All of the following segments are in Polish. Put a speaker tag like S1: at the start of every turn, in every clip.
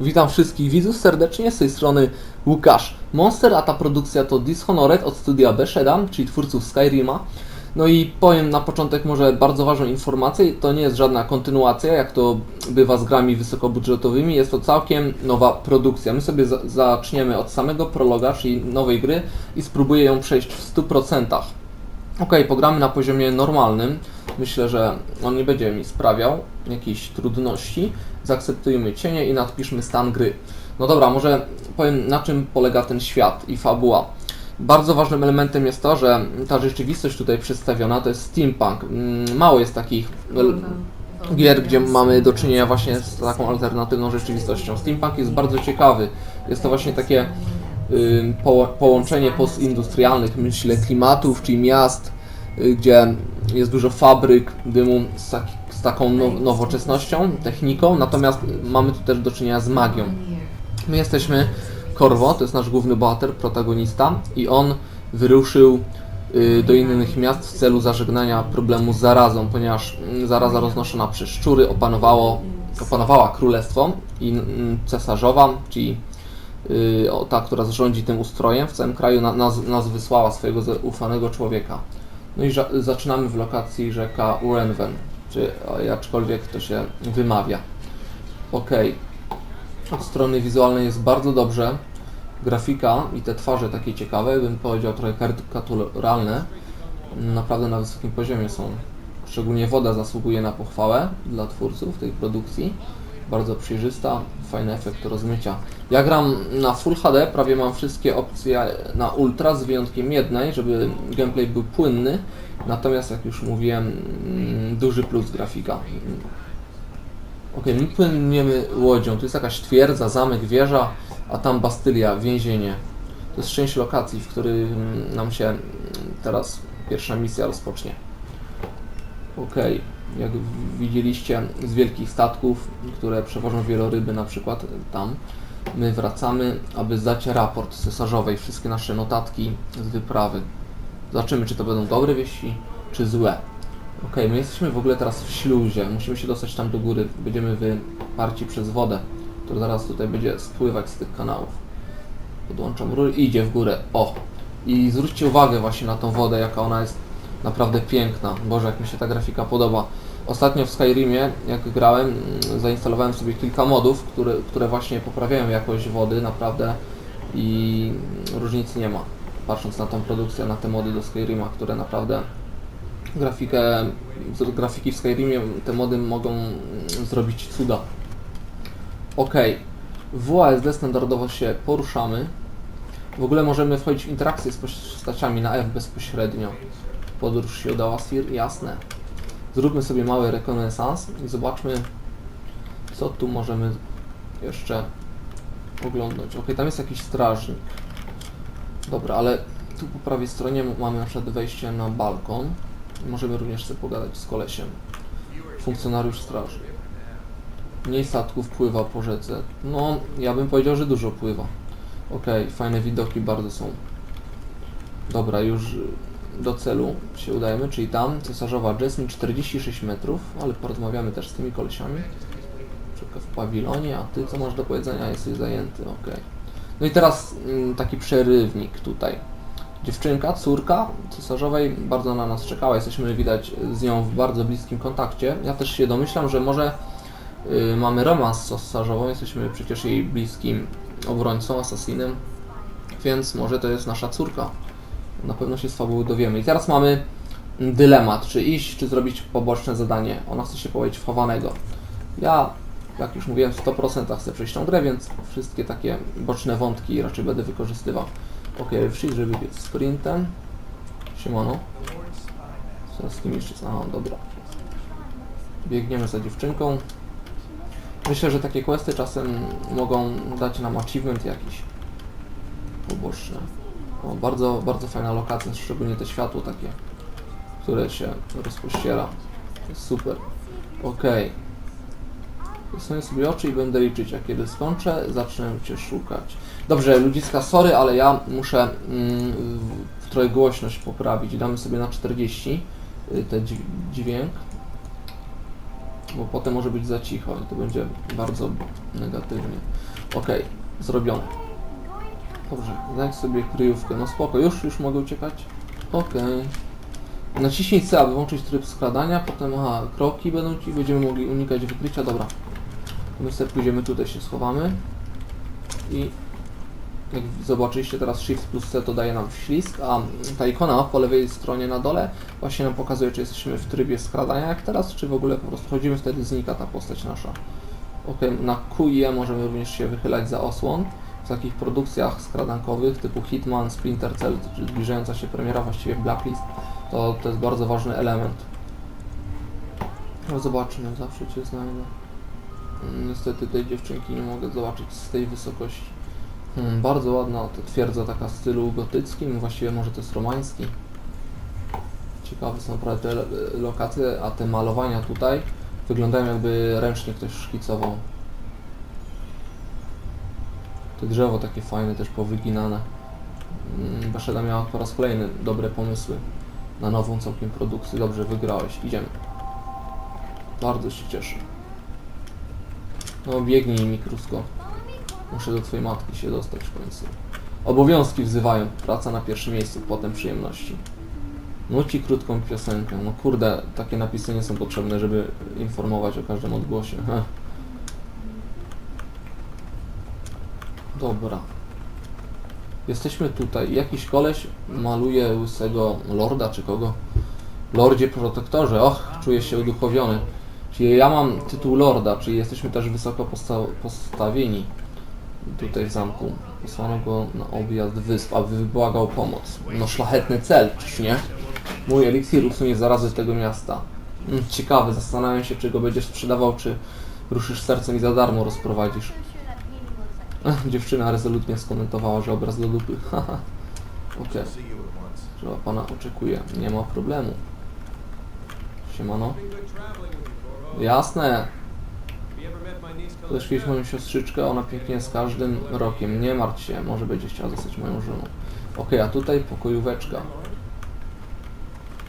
S1: Witam wszystkich widzów serdecznie, z tej strony Łukasz Monster, a ta produkcja to Dishonored od studia Bethesda, czyli twórców Skyrima. No i powiem na początek może bardzo ważną informację, to nie jest żadna kontynuacja, jak to bywa z grami wysokobudżetowymi, jest to całkiem nowa produkcja. My sobie za zaczniemy od samego prologa, czyli nowej gry i spróbuję ją przejść w 100%. Ok, pogramy na poziomie normalnym. Myślę, że on nie będzie mi sprawiał jakichś trudności. Zaakceptujmy cienie i nadpiszmy stan gry. No dobra, może powiem na czym polega ten świat i fabuła. Bardzo ważnym elementem jest to, że ta rzeczywistość tutaj przedstawiona to jest steampunk. Mm, Mało jest takich l- gier, gdzie mamy do czynienia właśnie z taką alternatywną rzeczywistością. Steampunk jest bardzo ciekawy. Jest to właśnie takie y, poło- połączenie postindustrialnych, myślę, klimatów, czyli miast, y, gdzie jest dużo fabryk, dymu z, tak, z taką no, nowoczesnością, techniką, natomiast mamy tu też do czynienia z magią. My jesteśmy Korwo, to jest nasz główny bohater, protagonista i on wyruszył y, do innych miast w celu zażegnania problemu z zarazą, ponieważ mm, zaraza roznoszona przez szczury opanowało, opanowała królestwo i mm, cesarzowa, czyli y, ta, która rządzi tym ustrojem w całym kraju, na, nas, nas wysłała swojego zaufanego człowieka. No i zaczynamy w lokacji rzeka Urenven, czy jakkolwiek to się wymawia. Okej. Od strony wizualnej jest bardzo dobrze. Grafika i te twarze takie ciekawe, bym powiedział trochę karykaturalne. Naprawdę na wysokim poziomie są. Szczególnie woda zasługuje na pochwałę dla twórców tej produkcji. Bardzo przejrzysta, fajny efekt rozmycia. Ja gram na Full HD, prawie mam wszystkie opcje na Ultra, z wyjątkiem jednej, żeby gameplay był płynny. Natomiast jak już mówiłem, mm, duży plus grafika. Okej, my płyniemy łodzią. Tu jest jakaś twierdza, zamek, wieża, a tam Bastylia, więzienie. To jest część lokacji, w której mm, nam się mm, teraz pierwsza misja rozpocznie. Okej, jak widzieliście z wielkich statków, które przewożą wieloryby na przykład tam, my wracamy, aby zdać raport cesarzowej, wszystkie nasze notatki z wyprawy. Zobaczymy, czy to będą dobre wieści, czy złe. Okej, my jesteśmy w ogóle teraz w śluzie. Musimy się dostać tam do góry. Będziemy wyparci przez wodę, która zaraz tutaj będzie spływać z tych kanałów. Podłączam rury i idzie w górę. O! I zwróćcie uwagę właśnie na tą wodę, jaka ona jest naprawdę piękna. Boże, jak mi się ta grafika podoba. Ostatnio w Skyrimie, jak grałem, zainstalowałem sobie kilka modów, które, które właśnie poprawiają jakość wody, naprawdę. I różnicy nie ma. Patrząc na tą produkcję, na te mody do Skyrima, które naprawdę grafikę, z grafiki w Skyrimie te mody mogą zrobić cuda. Ok, w WASD standardowo się poruszamy. W ogóle możemy wchodzić w interakcję z postaciami na F bezpośrednio. Podróż się udała, Sir? Jasne. Zróbmy sobie mały rekonesans i zobaczmy, co tu możemy jeszcze oglądać. Ok, tam jest jakiś strażnik. Dobra, ale tu po prawej stronie mamy na przykład wejście na balkon. Możemy również sobie pogadać z kolesiem. Funkcjonariusz straży. Mniej statków pływa po rzece. No, ja bym powiedział, że dużo pływa. Okej, fajne widoki bardzo są. Dobra, już do celu się udajemy, czyli tam cesarzowa Jasmine 46 metrów, ale porozmawiamy też z tymi kolesiami. Czeka w pawilonie, a ty co masz do powiedzenia? Jesteś zajęty, okej. No i teraz mm, taki przerywnik tutaj. Dziewczynka, córka cesarzowej bardzo na nas czekała. Jesteśmy widać z nią w bardzo bliskim kontakcie. Ja też się domyślam, że może y, mamy romans z cesarzową. Jesteśmy przecież jej bliskim obrońcą, asasinem. Więc może to jest nasza córka. Na pewno się z fabuły dowiemy. I teraz mamy dylemat, czy iść, czy zrobić poboczne zadanie. Ona chce się powiedzieć w chowanego. Ja, jak już mówiłem, w 100% chcę przejść tą grę, więc wszystkie takie boczne wątki raczej będę wykorzystywał. Ok, przyjdź, żeby biec sprintem. Siemano. Co z kim jeszcze? Aha, dobra. Biegniemy za dziewczynką. Myślę, że takie questy czasem mogą dać nam achievement jakiś poboczny. O, bardzo, bardzo fajna lokacja, szczególnie te światło takie, które się rozpościera. Super. Okej. Zasłonię sobie oczy i będę liczyć, a kiedy skończę, zacznę Cię szukać. Dobrze, ludziska, sorry, ale ja muszę mm, w- trochę głośność poprawić. Damy sobie na 40 y, ten dź- dźwięk. bo potem może być za cicho i to będzie bardzo negatywnie. Okej, zrobione. Dobrze, znajdź sobie kryjówkę. No spoko, już, już mogę uciekać? Okej. Naciśnij C, aby włączyć tryb skradania, potem aha, kroki będą ci, będziemy mogli unikać wykrycia, dobra. My sobie pójdziemy tutaj, się schowamy. I jak zobaczyliście teraz Shift plus C to daje nam ślizg, a ta ikona po lewej stronie na dole właśnie nam pokazuje, czy jesteśmy w trybie skradania jak teraz, czy w ogóle po prostu chodzimy, wtedy znika ta postać nasza. Ok, na Q i E możemy również się wychylać za osłon. W takich produkcjach skradankowych typu Hitman, Splinter Cell, czy zbliżająca się premiera, właściwie Blacklist, to, to jest bardzo ważny element. No zobaczymy, zawsze Cię znajdę. Mm, Niestety tej dziewczynki nie mogę zobaczyć z tej wysokości. Hmm, bardzo ładna to twierdza taka w stylu gotyckim, właściwie może to jest romański. Ciekawe są naprawdę te lo- lokacje, a te malowania tutaj wyglądają jakby ręcznie ktoś szkicował. To drzewo takie fajne, też powyginane. Mm, Baszeda miała po raz kolejny dobre pomysły na nową całkiem produkcję. Dobrze, wygrałeś. Idziemy. Bardzo się cieszę. No biegnij mi krótko. Muszę do twojej matki się dostać w końcu. Obowiązki wzywają. Praca na pierwszym miejscu, potem przyjemności. Nuci krótką piosenkę. No kurde, takie napisy nie są potrzebne, żeby informować o każdym odgłosie. Dobra. Jesteśmy tutaj. Jakiś koleś maluje łysego lorda czy kogo? Lordzie protektorze. Och, czuję się uduchowiony. Czyli ja mam tytuł lorda, czyli jesteśmy też wysoko posta postawieni tutaj w zamku. Posłano go na objazd wysp, aby wybłagał pomoc. No szlachetny cel, czyż nie? Mój eliksir usunie zarazy tego miasta. Mm, ciekawe, zastanawiam się, czy go będziesz sprzedawał, czy ruszysz sercem i za darmo rozprowadzisz. Dziewczyna rezolutnie skomentowała, że obraz do dupy. Haha. Okej, trzeba pana oczekuje. Nie ma problemu. Siemano. Jasne. Też kiedyś moją siostrzyczkę, ona pięknie z każdym rokiem. Nie martw się, może będzie chciała zostać moją żoną. Okej, a tutaj pokojóweczka.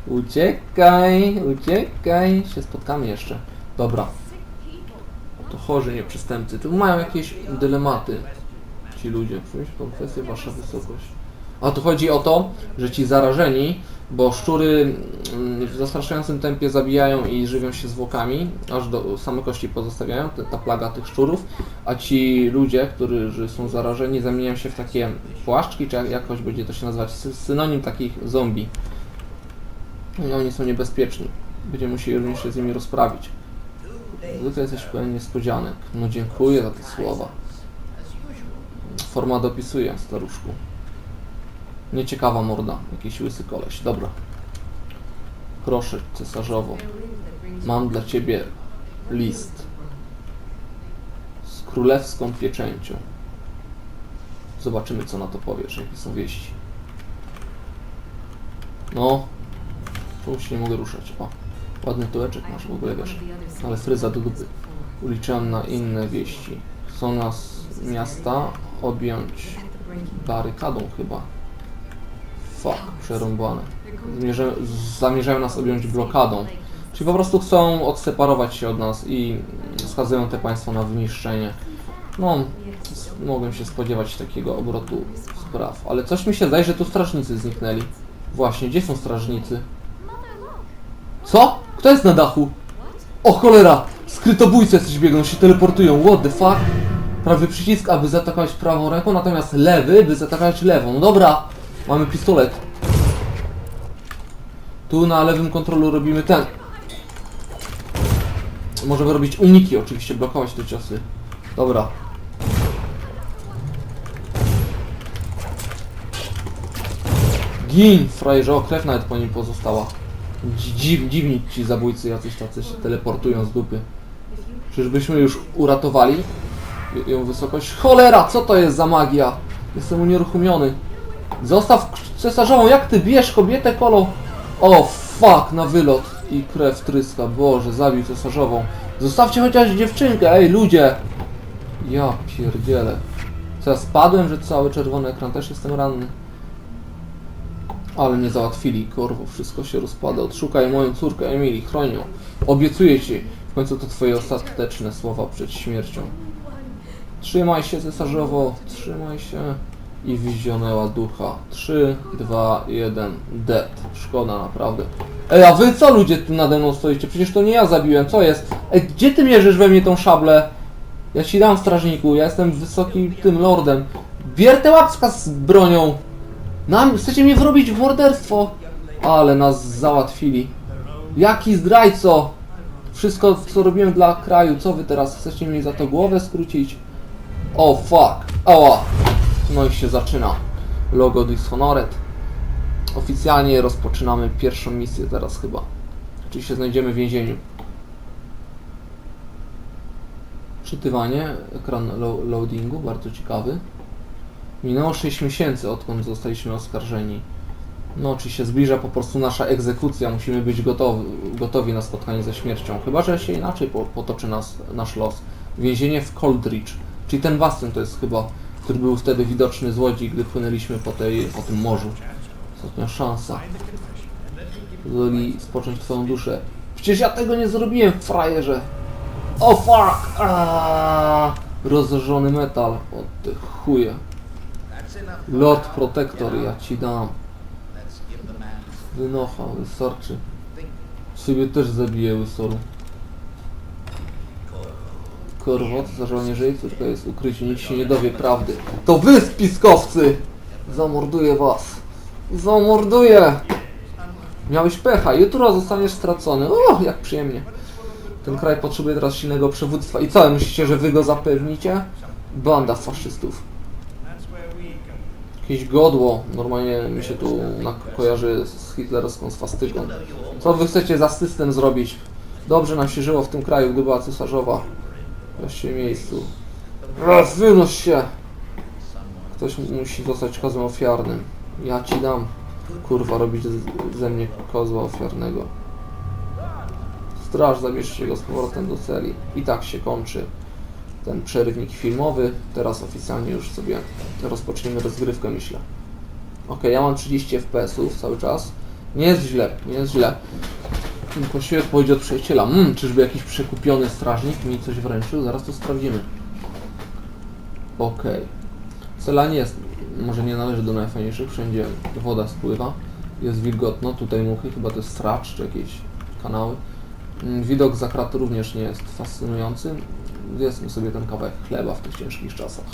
S1: Uciekaj, uciekaj. Się spotkamy jeszcze. Dobra. To chorzy, nie przestępcy. Tu mają jakieś dylematy. Ci ludzie. Tą kwestię, wasza wysokość. A tu chodzi o to, że ci zarażeni, bo szczury mm, w zastraszającym tempie zabijają i żywią się zwłokami, aż do same kości pozostawiają, ta plaga tych szczurów, a ci ludzie, którzy są zarażeni, zamieniają się w takie płaszczki, czy jak- jakoś będzie to się nazywać, sy- synonim takich zombie. I oni są niebezpieczni. Będziemy musieli również się z nimi rozprawić. Zwykle jesteś pełen niespodzianek. No dziękuję za te słowa. Forma dopisuje, staruszku. Nieciekawa morda, jakiś łysy koleś. Dobra. Proszę, cesarzowo. Mam dla ciebie list. Z królewską pieczęcią. Zobaczymy, co na to powiesz, jakie są wieści. No. Tu się nie mogę ruszać. O, ładny tułeczek masz w ogóle, wiesz. Ale fryza do dupy. Uliczam na inne wieści. Chcą nas miasta objąć barykadą chyba. Fuck, przerąbane. Zamierza, zamierzają nas objąć blokadą. Czyli po prostu chcą odseparować się od nas i skazują te państwa na wyniszczenie. No, mogłem się spodziewać takiego obrotu spraw. Ale coś mi się zdaje, że tu strażnicy zniknęli. Właśnie, gdzie są strażnicy? Co? Kto jest na dachu? O cholera! Skrytobójcy jacyś biegną, się teleportują. What the fuck? Prawy przycisk, aby zaatakować prawą ręką, natomiast lewy, by zaatakować lewą. No dobra, mamy pistolet. Tu na lewym kontrolu robimy ten. Możemy robić uniki oczywiście, blokować te ciosy. Dobra. Gin, frajerze, o krew nawet po nim pozostała. Dzi- Dziw, dziwni ci zabójcy jacyś tacy się teleportują z dupy. Czyżbyśmy już uratowali ją wysokość? Cholera, co to jest za magia? Jestem unieruchomiony. Zostaw cesarzową, jak ty bierz kobietę kolo? O fuck, na wylot. I krew tryska, boże, zabił cesarzową. Zostawcie chociaż dziewczynkę, ej ludzie! Ja pierdzielę. Co ja spadłem, że cały czerwony ekran, też jestem ranny. Ale nie załatwili, korwo, wszystko się rozpada. Odszukaj moją córkę Emily, chroń ją. Obiecuję ci, w końcu to twoje ostateczne słowa przed śmiercią. Trzymaj się cesarzowo, trzymaj się. I wizionęła ducha. 3, 2, 1, dead. Szkoda naprawdę. Ej, a wy co ludzie tu nade mną stoicie? Przecież to nie ja zabiłem, co jest? Ej, gdzie ty mierzysz we mnie tą szablę? Ja ci dam strażniku, ja jestem wysokim tym lordem. Bier te łapska z bronią! Nam, chcecie mnie wrobić w morderstwo? Ale nas załatwili. Jaki zdrajco! Wszystko, co robiłem dla kraju, co wy teraz chcecie mi za to głowę skrócić? O oh, fuck, ała! No i się zaczyna. Logo Dishonored. Oficjalnie rozpoczynamy pierwszą misję teraz chyba. Czyli się znajdziemy w więzieniu. Czytywanie, ekran lo loadingu, bardzo ciekawy. Minęło 6 miesięcy, odkąd zostaliśmy oskarżeni. No, czy się zbliża po prostu nasza egzekucja, musimy być gotowi, gotowi na spotkanie ze śmiercią. Chyba, że się inaczej po, potoczy nas, nasz los. Więzienie w Coldridge, czyli ten bastion to jest chyba, który był wtedy widoczny z łodzi, gdy płynęliśmy po, tej, po tym morzu. Ostatnia szansa. Pozwoli spocząć twoją duszę. Przecież ja tego nie zrobiłem, frajerze! O fuck! Aaaa! Rozżony metal. O ty chuje. Lord Protector, ja ci dam. Wynocha, wystarczy. Siebie też zabiję łysoru. Korwot za żołnierzy, córka jest w ukryciu, nikt się nie dowie prawdy. To wy, spiskowcy! Zamorduję was. Zamorduję! Miałeś pecha, jutro zostaniesz stracony. O, jak przyjemnie. Ten kraj potrzebuje teraz silnego przywództwa. I co, myślicie, że wy go zapewnicie? Banda faszystów. Jakieś godło, normalnie mi się tu kojarzy z hitlerowską swastyką. Co wy chcecie za system zrobić? Dobrze nam się żyło w tym kraju, gdy była cesarzowa. Weźcie miejscu. Raz, wynoś się! Ktoś musi zostać kozłem ofiarnym. Ja ci dam, kurwa, robić ze mnie kozła ofiarnego. Straż, zabierzcie go z powrotem do celi. I tak się kończy ten przerywnik filmowy. Teraz oficjalnie już sobie rozpoczniemy rozgrywkę, myślę. Ok, ja mam 30 FPS-ów cały czas. Nie jest źle, nie jest źle. Prosiłem odpowiedź od przyjaciela. Mmm, czyżby jakiś przekupiony strażnik mi coś wręczył? Zaraz to sprawdzimy. Okej. Cela nie jest, może nie należy do najfajniejszych. Wszędzie woda spływa. Jest wilgotno, tutaj muchy, chyba to jest stracz czy jakieś kanały. Mm, Widok za krat również nie jest fascynujący. Zjedzmy sobie ten kawałek chleba w tych ciężkich czasach.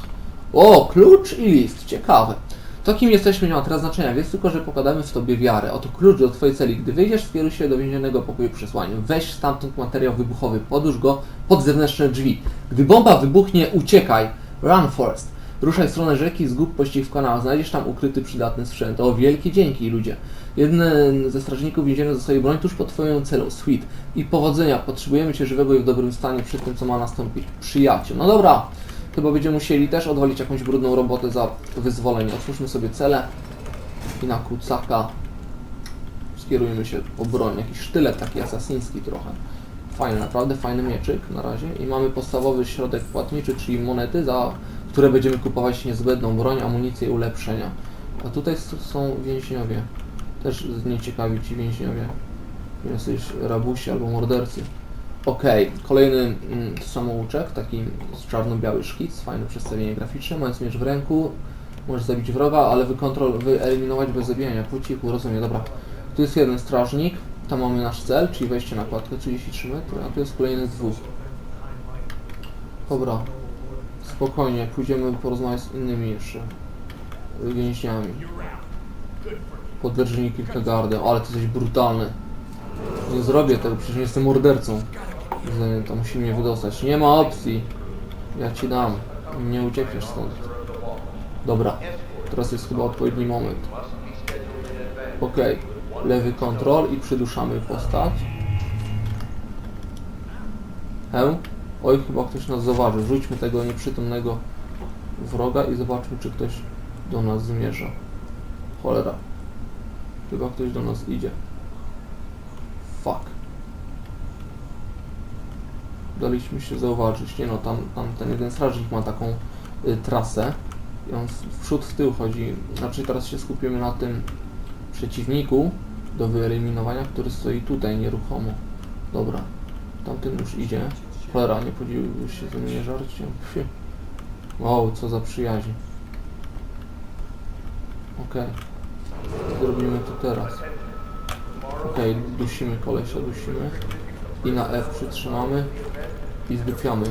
S1: O, klucz i list, ciekawe. To kim jesteśmy nie ma teraz znaczenia, więc tylko, że pokładamy w tobie wiarę. Oto klucz do twojej celi. Gdy wyjdziesz, skieruj się do więziennego pokoju przesłaniem. Weź stamtąd materiał wybuchowy, podłóż go pod zewnętrzne drzwi. Gdy bomba wybuchnie, uciekaj. Run Forest. Ruszaj w stronę rzeki, zgub pościg w kanał. Znajdziesz tam ukryty, przydatny sprzęt. O, wielkie dzięki, ludzie. Jeden ze strażników więzienia zostaje broń tuż pod twoją celą. Sweet. I powodzenia. Potrzebujemy cię żywego i w dobrym stanie przed tym, co ma nastąpić. Przyjaciel. No dobra. Chyba będziemy musieli też odwalić jakąś brudną robotę za wyzwolenie. Otwórzmy sobie cele. I na kucaka skierujmy się po broń. Jakiś sztylet taki asasyński trochę. Fajny, naprawdę fajny mieczyk na razie. I mamy podstawowy środek płatniczy, czyli monety, za które będziemy kupować niezbędną broń, amunicję i ulepszenia. A tutaj są więźniowie. Też nieciekawi ci więźniowie. Jesteś rabusi albo mordercy. Okej, kolejny mm, samouczek, taki czarno-biały szkic, fajne przedstawienie graficzne, mając miecz w ręku, możesz zabić wroga, ale wykontrol, wyeliminować bez zabijania, po cichu, rozumiem, dobra. Tu jest jeden strażnik, tam mamy nasz cel, czyli wejście na kładkę 33 metry, a tu jest kolejny z dwóch. Dobra, spokojnie, pójdziemy porozmawiać z innymi jeszcze więźniami. Podręczniki Hildegardy, ale ty jesteś brutalny. Nie zrobię tego, przecież nie jestem mordercą. To musi mnie wydostać. Nie ma opcji. Ja ci dam. Nie uciekniesz stąd. Dobra. Teraz jest chyba odpowiedni moment. Okej. Lewy kontrol i przyduszamy postać. He? Oj, chyba ktoś nas zauważył. Rzućmy tego nieprzytomnego wroga i zobaczmy, czy ktoś do nas zmierza. Cholera. Chyba ktoś do nas idzie. Fuck. Daliśmy się zauważyć. Nie no, tam, tam ten jeden strażnik ma taką y, trasę i on w, przód, w tył chodzi. Znaczy teraz się skupimy na tym przeciwniku do wyeliminowania, który stoi tutaj nieruchomo. Dobra. Tamten już idzie. Cholera, nie podzielił się ze mnie żarciem. Wow, co za przyjaźń. Okej. Zrobimy to teraz. Okej, dusimy kolesia, dusimy. I na F przytrzymamy. I zdupiamy.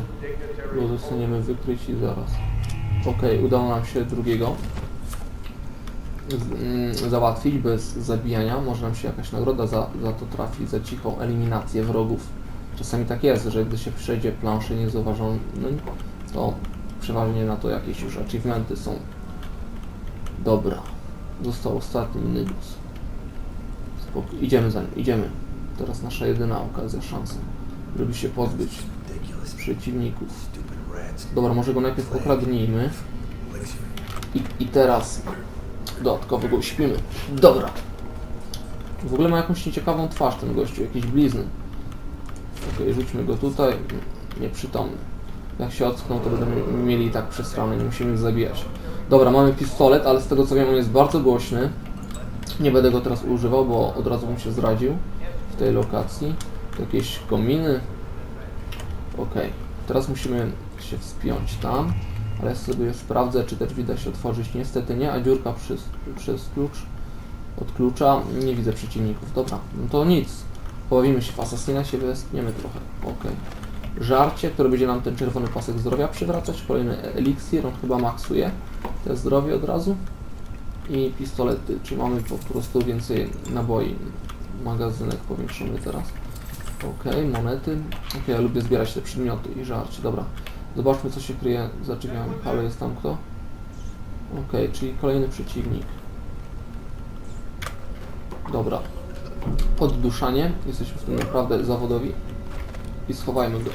S1: Bo zostaniemy wykryci zaraz. Okej, udało nam się drugiego mm, załatwić bez zabijania. Może nam się jakaś nagroda za, za to trafi, za cichą eliminację wrogów. Czasami tak jest, że gdy się przejdzie planszę niezauważonym, to przeważnie na to jakieś już achievementy są. Dobra. Został ostatni Nydus. Spoko. Idziemy za nim, idziemy. Teraz nasza jedyna okazja, szansa, żeby się pozbyć przeciwników. Dobra, może go najpierw okradnijmy. I, I teraz dodatkowo go uśpimy. Dobra. W ogóle ma jakąś nieciekawą twarz ten gościu, jakieś blizny. Okej, rzućmy go tutaj. Nieprzytomny. Jak się ockną, to będziemy mieli i tak przesrane, nie musimy ich zabijać. Dobra, mamy pistolet, ale z tego co wiem, on jest bardzo głośny. Nie będę go teraz używał, bo od razu bym się zdradził w tej lokacji. Jakieś kominy. Okej, teraz musimy się wspiąć tam, ale ja sobie sprawdzę, czy te drzwi da się otworzyć. Niestety nie, a dziurka przez, przez klucz od klucza. Nie widzę przeciwników. Dobra, no to nic. Pobawimy się w Assassina, się westniemy trochę. Okej. Żarcie, które będzie nam ten czerwony pasek zdrowia przywracać. Kolejny eliksir, on chyba maksuje te zdrowie od razu. I pistolety, czyli mamy po prostu więcej naboi. Magazynek powiększony teraz. Okej, monety. Okej, ja lubię zbierać te przedmioty i żarcie. Dobra. Zobaczmy co się kryje za drzwiami. Halo, jest tam kto? Okej, czyli kolejny przeciwnik. Dobra. Podduszanie. Jesteśmy w tym naprawdę zawodowi. I schowajmy go.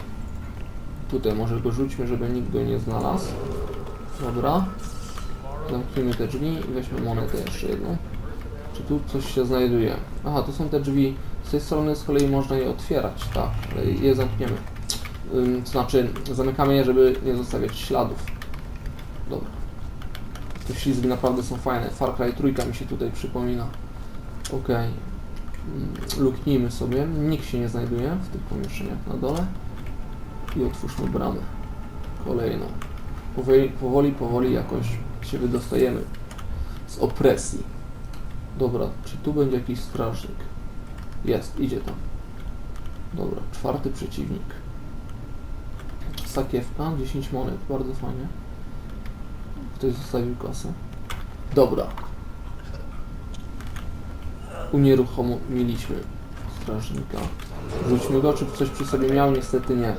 S1: Tutaj może go rzućmy, żeby nikt go nie znalazł. Dobra. Zamknijmy te drzwi i weźmy monetę jeszcze jedną. Czy tu coś się znajduje? Aha, to są te drzwi. Z tej strony z kolei można je otwierać, tak, ale je zamkniemy. Ym, to znaczy, zamykamy je, żeby nie zostawiać śladów. Dobra. Te ślizgi naprawdę są fajne. Far Cry trójka mi się tutaj przypomina. Okej. Mm, Luknijmy sobie. Nikt się nie znajduje w tych pomieszczeniach na dole. I otwórzmy bramę. Kolejną. Powoli, powoli, powoli jakoś się wydostajemy z opresji. Dobra, czy tu będzie jakiś strażnik? Jest, idzie tam. Dobra, czwarty przeciwnik. Sakiewka, 10 monet, bardzo fajnie. Ktoś zostawił kasę. Dobra. Unieruchomiliśmy strażnika. Rzućmy go, czy coś przy sobie miał? Niestety nie.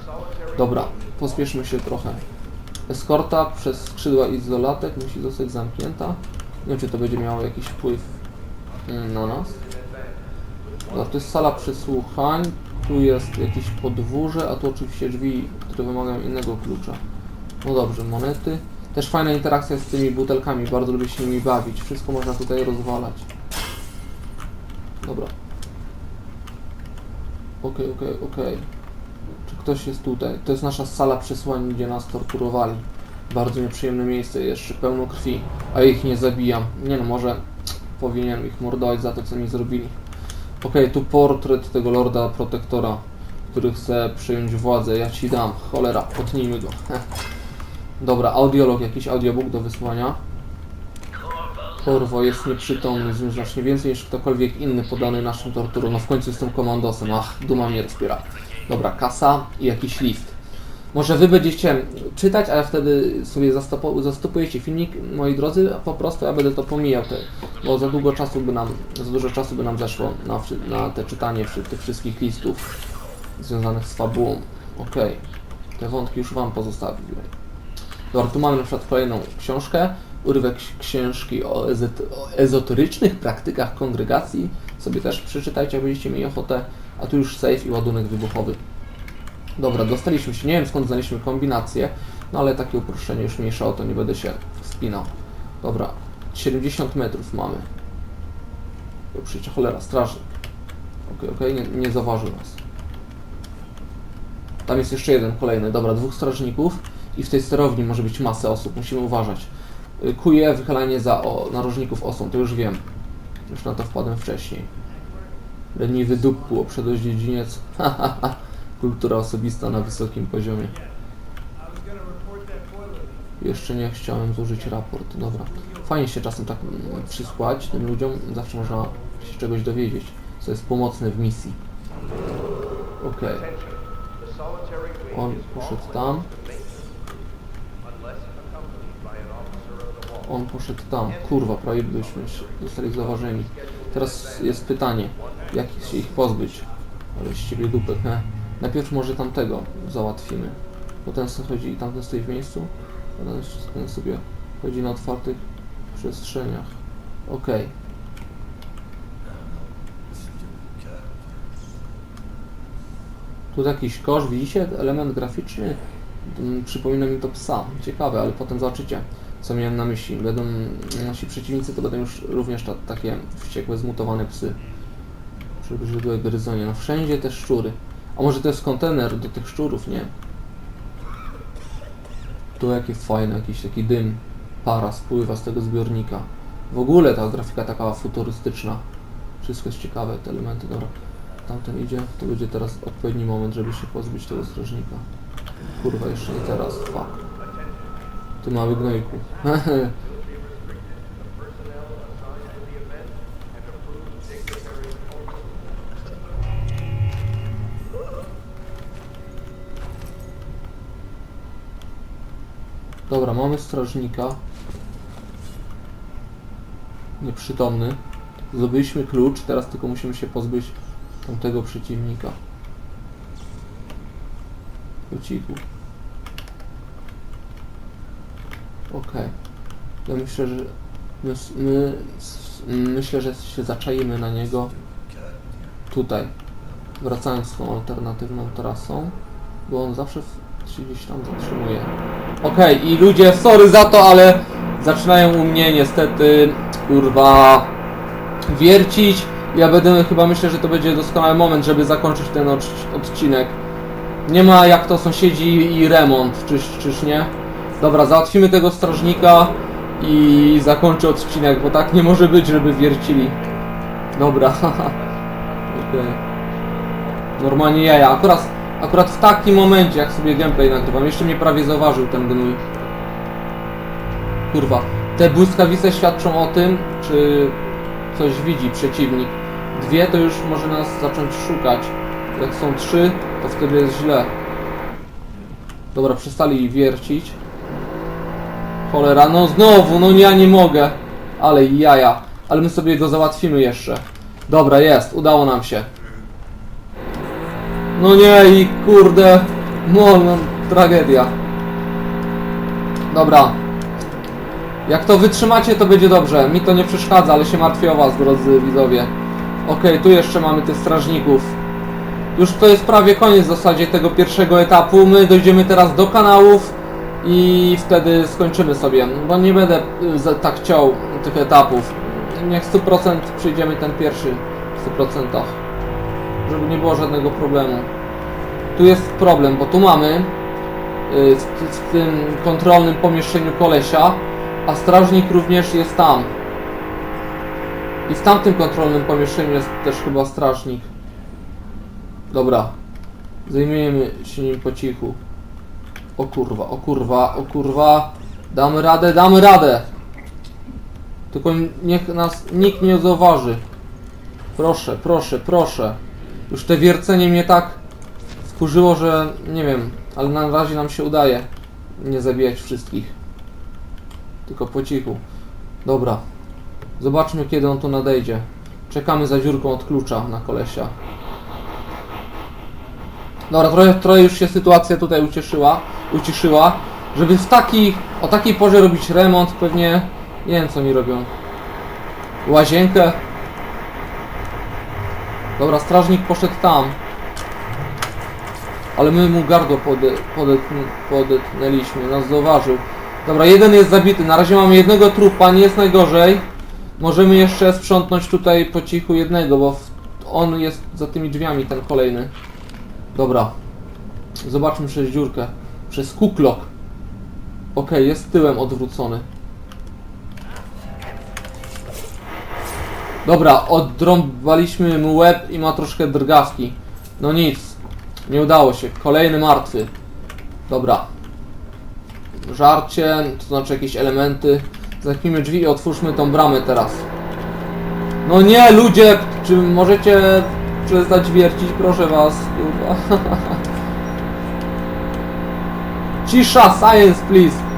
S1: Dobra, pospieszmy się trochę. Eskorta przez skrzydła izolatek musi zostać zamknięta. Nie wiem, czy to będzie miało jakiś wpływ mm, na nas. Dobra, to jest sala przesłuchań. Tu jest jakieś podwórze, a tu oczywiście drzwi, które wymagają innego klucza. No dobrze, monety. Też fajna interakcja z tymi butelkami, bardzo lubię się nimi bawić. Wszystko można tutaj rozwalać. Dobra. Okej, okej, okej. Czy ktoś jest tutaj? To jest nasza sala przesłań, gdzie nas torturowali. Bardzo nieprzyjemne miejsce, jeszcze pełno krwi, a ich nie zabijam. Nie no, może powinienem ich mordować za to, co mi zrobili. Okej, tu portret tego Lorda Protektora, który chce przejąć władzę. Ja ci dam. Cholera, potnijmy go. Dobra, audiolog, jakiś audiobook do wysłania. Korwo jest nieprzytomny, znacznie więcej niż ktokolwiek inny podany naszym torturom. No w końcu jestem komandosem, ach, duma mnie rozpiera. Dobra, kasa i jakiś lift. Może wy będziecie czytać, a ja wtedy sobie zastopu- zastopujecie filmik, moi drodzy, a po prostu ja będę to pomijał, te, bo za długo czasu by nam, za dużo czasu by nam zeszło na, na te czytanie tych wszystkich listów związanych z fabułą. Okej, te wątki już wam pozostawiłem. Dobra, tu mamy na przykład kolejną książkę, urywek książki o ezoterycznych praktykach kongregacji. Sobie też przeczytajcie, jak będziecie mieli ochotę. A tu już safe i ładunek wybuchowy. Dobra, dostaliśmy się. Nie wiem skąd znaleźliśmy kombinację, no ale takie uproszczenie już mniejsza o to, nie będę się spinał. Dobra, 70 metrów mamy. To przyjdzie cholera, strażnik. Okej, okej, nie, nie zauważył nas. Tam jest jeszcze jeden kolejny. Dobra, dwóch strażników i w tej sterowni może być masę osób, musimy uważać. Y, Kuje wychylanie za o, narożników osą, to już wiem. Już na to wpadłem wcześniej. Leniwy dup było przedość dziedziniec. Kultura osobista na wysokim poziomie. Jeszcze nie chciałem złożyć raport. Dobra. Fajnie się czasem tak mm, przysłać tym ludziom. Zawsze można się czegoś dowiedzieć, co jest pomocne w misji. Okej. On poszedł tam. On poszedł tam. Kurwa, prawie byśmy się zostali zauważeni. Teraz jest pytanie, jak się ich pozbyć? Ale z ciebie dupek, he? Najpierw może tamtego załatwimy. Bo ten chodzi i tamten stoi w miejscu. A ten, ten sobie chodzi na otwartych przestrzeniach. Okej. Tu jakiś kosz, widzicie? Element graficzny. Mm, Przypomina mi to psa. Ciekawe, ale potem zobaczycie, co miałem na myśli. Będą nasi przeciwnicy, to będą już również ta, takie wściekłe, zmutowane psy. Przybrzydłe gryzonie. No wszędzie te szczury. A może to jest kontener do tych szczurów, nie? Tu jakie fajne, jakiś taki dym. Para spływa z tego zbiornika. W ogóle ta grafika taka futurystyczna. Wszystko jest ciekawe, te elementy, dobra. Tamten idzie, to będzie teraz odpowiedni moment, żeby się pozbyć tego strażnika. Kurwa, jeszcze nie teraz, fuck. Ty mały gnojku. Dobra, mamy strażnika. Nieprzytomny. Zdobyliśmy klucz, teraz tylko musimy się pozbyć tamtego przeciwnika. Po. Okej. Ja myślę, że my, my, myślę, że się zaczaimy na niego tutaj. Wracając tą alternatywną trasą, bo on zawsze się gdzieś tam zatrzymuje. Okej, i ludzie, sorry za to, ale zaczynają u mnie niestety, kurwa, wiercić. Ja będę, chyba myślę, że to będzie doskonały moment, żeby zakończyć ten odc- odcinek. Nie ma jak to sąsiedzi i remont, czyż, czyż nie? Dobra, załatwimy tego strażnika i zakończę odcinek, bo tak nie może być, żeby wiercili. Dobra, haha. Okej. Normalnie jaja. Akurat, akurat w takim momencie, jak sobie gameplay nagrywam, jeszcze mnie prawie zauważył ten gnój. Kurwa. Te błyskawice świadczą o tym, czy coś widzi przeciwnik. Dwie to już może nas zacząć szukać. Jak są trzy, to wtedy jest źle. Dobra, przestali wiercić. Cholera, no znowu, no ja nie mogę. Ale jaja. Ale my sobie go załatwimy jeszcze. Dobra, jest, udało nam się. No nie i kurde. No, no tragedia. Dobra. Jak to wytrzymacie, to będzie dobrze. Mi to nie przeszkadza, ale się martwię o was, drodzy widzowie. Okej, tu jeszcze mamy tych strażników. Już to jest prawie koniec w zasadzie tego pierwszego etapu. My dojdziemy teraz do kanałów i wtedy skończymy sobie, bo nie będę y, tak chciał tych etapów. Niech 100% przyjdziemy ten pierwszy w 100%, żeby nie było żadnego problemu. Tu jest problem, bo tu mamy y, w, tym kontrolnym pomieszczeniu kolesia, a strażnik również jest tam. I w tamtym kontrolnym pomieszczeniu jest też chyba strażnik. Dobra. Zajmujemy się nim po cichu. O kurwa, o kurwa, o kurwa. Damy radę, damy radę. Tylko niech nas nikt nie zauważy. Proszę, proszę, proszę. Już te wiercenie mnie tak wkurzyło, że nie wiem, ale na razie nam się udaje nie zabijać wszystkich. Tylko po cichu. Dobra. Zobaczmy kiedy on tu nadejdzie. Czekamy za dziurką od klucza na kolesia. Dobra, trochę, trochę już się sytuacja tutaj ucieszyła, uciszyła. Żeby w takich, o takiej porze robić remont, pewnie nie wiem co mi robią. Łazienkę. Dobra, strażnik poszedł tam. Ale my mu gardło pode, podetn, podetnęliśmy, nas zauważył. Dobra, jeden jest zabity. Na razie mamy jednego trupa, nie jest najgorzej. Możemy jeszcze sprzątnąć tutaj po cichu jednego, bo on jest za tymi drzwiami, ten kolejny. Dobra. Zobaczmy przez dziurkę. Przez kuklok. Okej, jest tyłem odwrócony. Dobra, oddrąbaliśmy mu łeb i ma troszkę drgawki. No nic. Nie udało się. Kolejny martwy. Dobra. Żarcie, to znaczy jakieś elementy. Zamknijmy drzwi i otwórzmy tą bramę teraz. No nie, ludzie! Czy możecie przestać wiercić? Proszę was, kurwa. Cisza, science, please.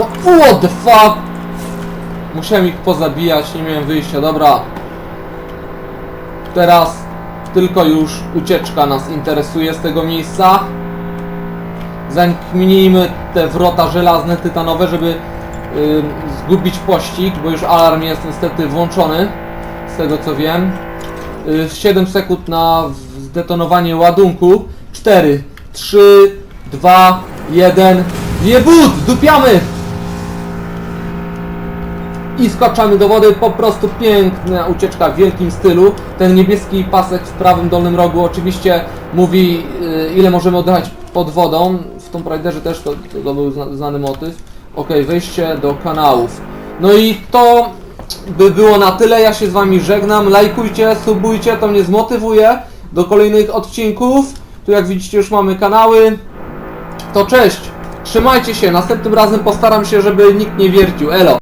S1: No what the fuck? Musiałem ich pozabijać, nie miałem wyjścia, dobra. Teraz tylko już ucieczka nas interesuje z tego miejsca. Zamknijmy te wrota żelazne, tytanowe, żeby ym, zgubić pościg, bo już alarm jest niestety włączony, z tego co wiem. Y, 7 sekund na zdetonowanie ładunku. 4, 3, 2, 1. Jebut! Dupiamy! I skaczamy do wody, po prostu piękna ucieczka w wielkim stylu. Ten niebieski pasek w prawym dolnym rogu oczywiście mówi y, ile możemy oddychać pod wodą. W Tomb Raiderze też to, to, był zna- znany motyw. Ok, wejście do kanałów. No i to by było na tyle. Ja się z wami żegnam. Lajkujcie, subujcie, to mnie zmotywuje do kolejnych odcinków. Tu jak widzicie już mamy kanały. To cześć! Trzymajcie się, następnym razem postaram się, żeby nikt nie wiercił. Elo!